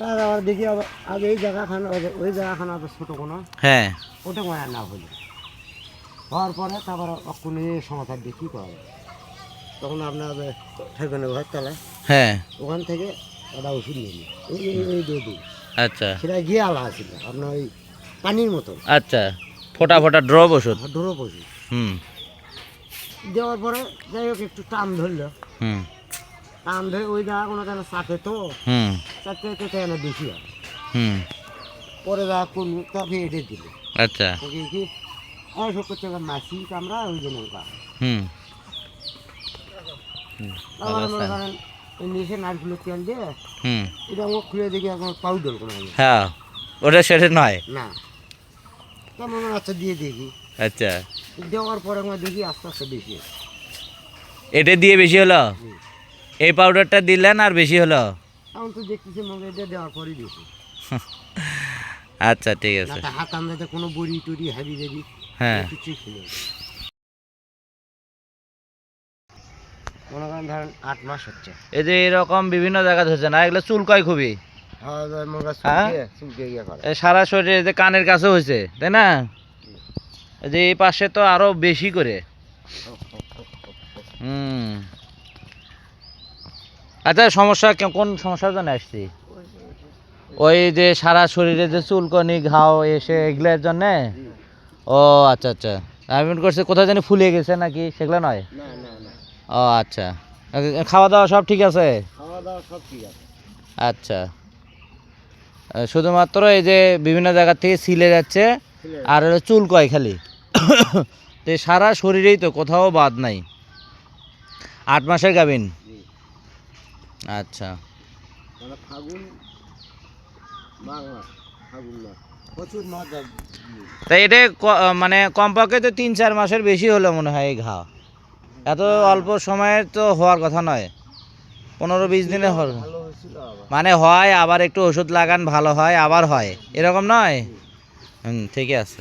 তার আবার দেখি আবার আগে এই জায়গাখানা ওই- ওই জায়গাখানা তো ছোটো কোনো। হ্যাঁ। ওটা মায়া না হলো হওয়ার পরে তারপর এই সমাধান দিয়ে কী করা তখন আপনার ঠেকানো ঘর তলায় হ্যাঁ। ওখান থেকে একটা ওষুধ নিয়ে এই দিই। আচ্ছা। সেটা গিয়ে আলা ছিল আপনার ওই পানির মতো আচ্ছা। ফোটা ফোটা ড্রপ ওষুধ? ডোরো ওষুধ। হুম। দেওয়ার পরে যাই হোক একটু টান ধরলো। হুম। টান ধরে ওই জায়গা কোনো কেন চাপে তো হুম। চাপতে চাপতে কেন বেশি হয়? হুম। পরে যা কোন তবে এটে দিল। আচ্ছা। কি? আর সব করতে মাছি কামড়া ওই জন্য হুম। হুম, মনে করেন নিচে নারকেলের তেল দিয়ে হুম। এটা মুখ খুলে দেখি এখন পাউডার কোনো হ্যাঁ ওটা সেটা নয়। না। কেমন আচ্ছা দিয়ে দেখি। আচ্ছা। দেওয়ার পরে আমরা দেখি আস্তে আস্তে বেশি। এটা দিয়ে বেশি হলো? হুম। এই পাউডারটা দিলেন আর বেশি হলো? তো দেখতেছি মনে এটা দেওয়ার পরই বেশি আচ্ছা ঠিক আছে। হাত আন্দাজে কোনো বড়ি টুড়ি হাবি দেবি হ্যাঁ। কিছুই ছিল মনে করেন ধরেন আট মাস হচ্ছে। এই যে এরকম বিভিন্ন জায়গা হচ্ছে না? এগুলো চুলকয় খুবই। হ্যাঁ? করে। এই সারা শরীরে যে কানের কাছে হয়েছে তাই না? এই যে এই পাশে তো আরও বেশি করে। হুম। আচ্ছা সমস্যা কোন সমস্যার জন্য আসছি? ওই যে সারা শরীরে যে চুলকনি ঘাও এসে এগুলোর জন্য? ও আচ্ছা আচ্ছা। আমি মনে করছি কোথায় জানি ফুলে গেছে নাকি? সেগুলো নয়? ও আচ্ছা। খাওয়া দাওয়া সব ঠিক আছে? খাওয়া দাওয়া সব ঠিক আছে। আচ্ছা। শুধুমাত্র এই যে বিভিন্ন জায়গা থেকে সিলে যাচ্ছে আর চুল কয় খালি? তো সারা শরীরেই তো কোথাও বাদ নাই। আট মাসের গাবিন। আচ্ছা। মানে ফাগুন মাঘ মাস ফাগুন মাস। প্রচুর মাছ তা এটা মানে কমপক্ষে তো তিন চার মাসের বেশি হলো মনে হয় এই ঘা এত অল্প সময়ের তো হওয়ার কথা নয়। পনেরো বিশ দিনে আবার। মানে হয় আবার একটু ওষুধ লাগান ভালো হয় আবার হয়। এরকম নয়? হুম ঠিকই আছে।